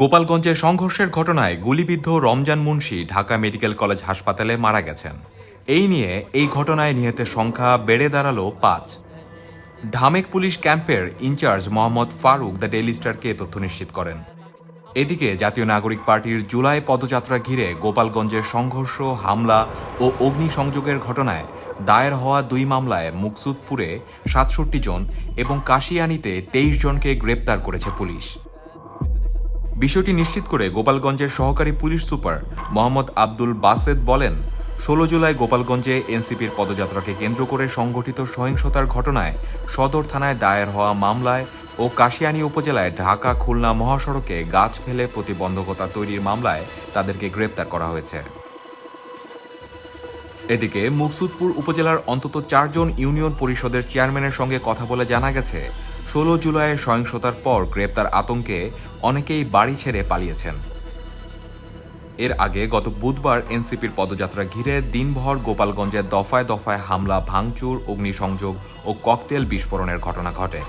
গোপালগঞ্জে সংঘর্ষের ঘটনায় গুলিবিদ্ধ রমজান মুন্সি ঢাকা মেডিকেল কলেজ হাসপাতালে মারা গেছেন। এই নিয়ে এই ঘটনায় নিহতের সংখ্যা বেড়ে দাঁড়াল পাঁচ। ঢামেক পুলিশ ক্যাম্পের in charge Mohammad Faruk the daily স্টারকে তথ্য নিশ্চিত করেন। এদিকে জাতীয় নাগরিক পার্টির জুলাই পদযাত্রা ঘিরে গোপালগঞ্জের সংঘর্ষ, হামলা ও অগ্নিসংযোগের ঘটনায় দায়ের হওয়া দুই মামলায় মুকসুদপুরে সাতষট্টি জন এবং কাশিয়ানিতে তেইশ জনকে গ্রেপ্তার করেছে পুলিশ। বিষয়টি নিশ্চিত করে গোপালগঞ্জের সহকারী পুলিশ সুপার মোহাম্মদ আব্দুল বাসেদ বলেন, ষোলো জুলাই গোপালগঞ্জে এনসিপির পদযাত্রাকে কেন্দ্র করে সংঘটিত সহিংসতার ঘটনায় সদর থানায় দায়ের হওয়া মামলায় ও কাশিয়ানী উপজেলায় ঢাকা খুলনা মহাসড়কে গাছ ফেলে প্রতিবন্ধকতা তৈরির মামলায় তাদেরকে গ্রেপ্তার করা হয়েছে। এদিকে মুকসুদপুর উপজেলার অন্তত চারজন ইউনিয়ন পরিষদের চেয়ারম্যানের সঙ্গে কথা বলে জানা গেছে ষোলো জুলাইয়ের সহিংসতার পর গ্রেপ্তার আতঙ্কে অনেকেই বাড়ি ছেড়ে পালিয়েছেন। এর আগে গত বুধবার এনসিপির পদযাত্রা ঘিরে দিনভর গোপালগঞ্জে দফায় দফায় হামলা, ভাঙচুর, অগ্নিসংযোগ ও ককটেল বিস্ফোরণের ঘটনা ঘটে।